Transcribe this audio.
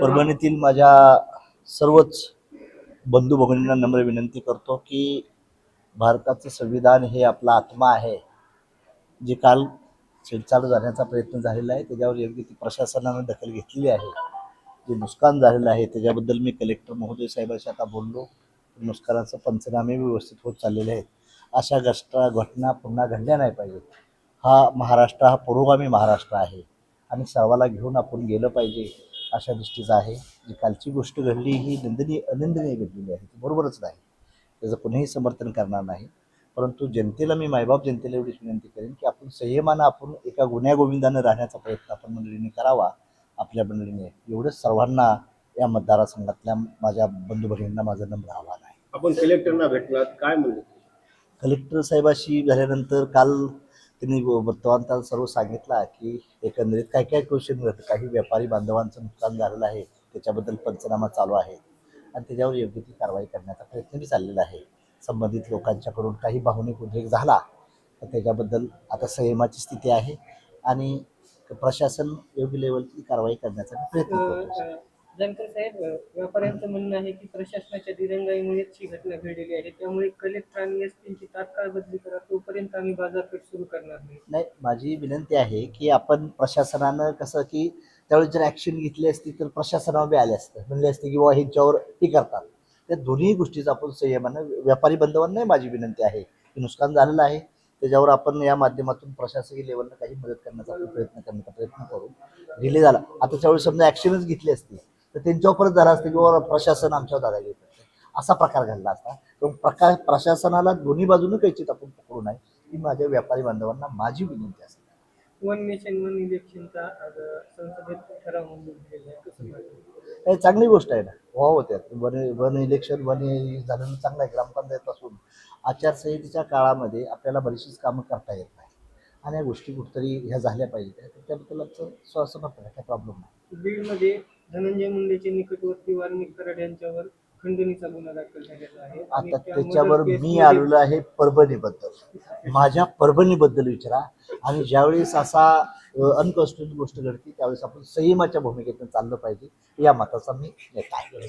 परभणीतील माझ्या सर्वच बंधू भगिनींना नम्र विनंती करतो की भारताचं संविधान हे आपला आत्मा आहे. जे काल छेडछाड जाण्याचा प्रयत्न झालेला आहे त्याच्यावर योग्य ती प्रशासनानं दखल घेतलेली आहे. जे नुकसान झालेलं आहे त्याच्याबद्दल मी कलेक्टर महोदय साहेबांशी आता बोललो. नुकसानाचं पंचनामे व्यवस्थित होत चाललेले आहेत. अशा घष्टा घटना पुन्हा घडल्या नाही पाहिजेत. हा महाराष्ट्र हा पुरोगामी महाराष्ट्र आहे. आणि सर्वाला घेऊन आपण गेलं पाहिजे. अशा दृष्टीचं आहे. जी कालची गोष्ट घडली ही निंदनीय अनिंदनीय घडलेली आहे. ती बरोबरच नाही. त्याचं कोणीही समर्थन करणार नाही. परंतु जनतेला मी मायबाप जनतेला एवढीच विनंती करेन की आपण संयमानं आपण एका गुन्ह्यागोविंदानं राहण्याचा प्रयत्न आपण मंडळीने करावा आपल्या मंडळीने. एवढंच सर्वांना या मतदारसंघातल्या माझ्या बंधू भगिनींना माझं नम्र आव्हान आहे. आपण कलेक्टरना भेटलात. काय म्हणले? कलेक्टर साहेबाशी झाल्यानंतर काल त्यांनी वर्तमानपत्रात सर्व सांगितलं की एकंदरीत काय काय क्वेश्चन होतं काही व्यापारी बांधवांचं नुकसान झालेलं आहे. त्याच्याबद्दल पंचनामा चालू आहे. आणि त्याच्यावर योग्य ती कारवाई करण्याचा प्रयत्नही चाललेला आहे. संबंधित लोकांच्याकडून काही भावनिक उद्रेक झाला तर त्याच्याबद्दल आता संयमाची स्थिती आहे. आणि प्रशासन योग्य लेवलची कारवाई करण्याचा प्रयत्न करतो जानकर साहेब व्यापाऱ्यांचं म्हणणं आहे की प्रशासनाच्या दिरंगाईमुळेच ही घटना घडलेली आहे. त्यामुळे कलेक्टर आणि एस पीची तात्काळ बदली करा. तोपर्यंत आम्ही बाजारपेठ सुरू करणार नाही. नाही माझी विनंती आहे की आपण प्रशासनानं कसं की त्यावेळी जर ॲक्शन घेतली असती तर प्रशासनावर बी आले असतं. म्हणले असते की बाबा ह्यांच्यावर हे करतात. त्या दोन्ही गोष्टीचा आपण संयमानं व्यापारी बंधवांनाही माझी विनंती आहे. की नुकसान झालेलं आहे. त्याच्यावर आपण या माध्यमातून प्रशासकीय लेवलला काही मदत करण्याचा प्रयत्न करण्याचा प्रयत्न करू. डिले झाला. आता त्यावेळी समजा ॲक्शनच घेतली असती. त्यांच्यावर परत झालं असतं की बाबा प्रशासन आमच्यावर दादागिरी करते असा प्रकार घडला असता. पण प्रकार प्रशासनाला दोन्ही बाजूने कैचित आपण पकडू नये ही माझ्या व्यापारी बांधवांना माझी विनंती असेल वन नेशन वन इलेक्शनचा संसदेत ठराव मंजूर आहे. पाहिजे हे चांगली गोष्ट आहे ना. व्हावं होत्या वन वन इलेक्शन वन हे झालं चांगलं आहे. ग्रामपंचायतपासून आचारसंहितेच्या काळामध्ये आपल्याला बरीचशीच कामं करता येत नाही. आणि या गोष्टी कुठतरी ह्या झाल्या पाहिजेत. त्याबद्दल आमचं समर्थन आहे. काय प्रॉब्लेम नाही. बीडमध्ये धनंजय मुंडेचे निकटवर्ती वाल्मिक कराड यांच्यावर खंडणीचा गुन्हा दाखल झालेला आहे. आता त्या त्याच्यावर मी आलेलो आहे परभणीबद्दल. माझ्या परभणीबद्दल विचारा. आणि ज्यावेळेस असा अनकॉन्स्टिट्युट गोष्ट घडते त्यावेळेस आपण संयमाच्या भूमिकेतून चाललं पाहिजे. या मताचा मी नेता आहे.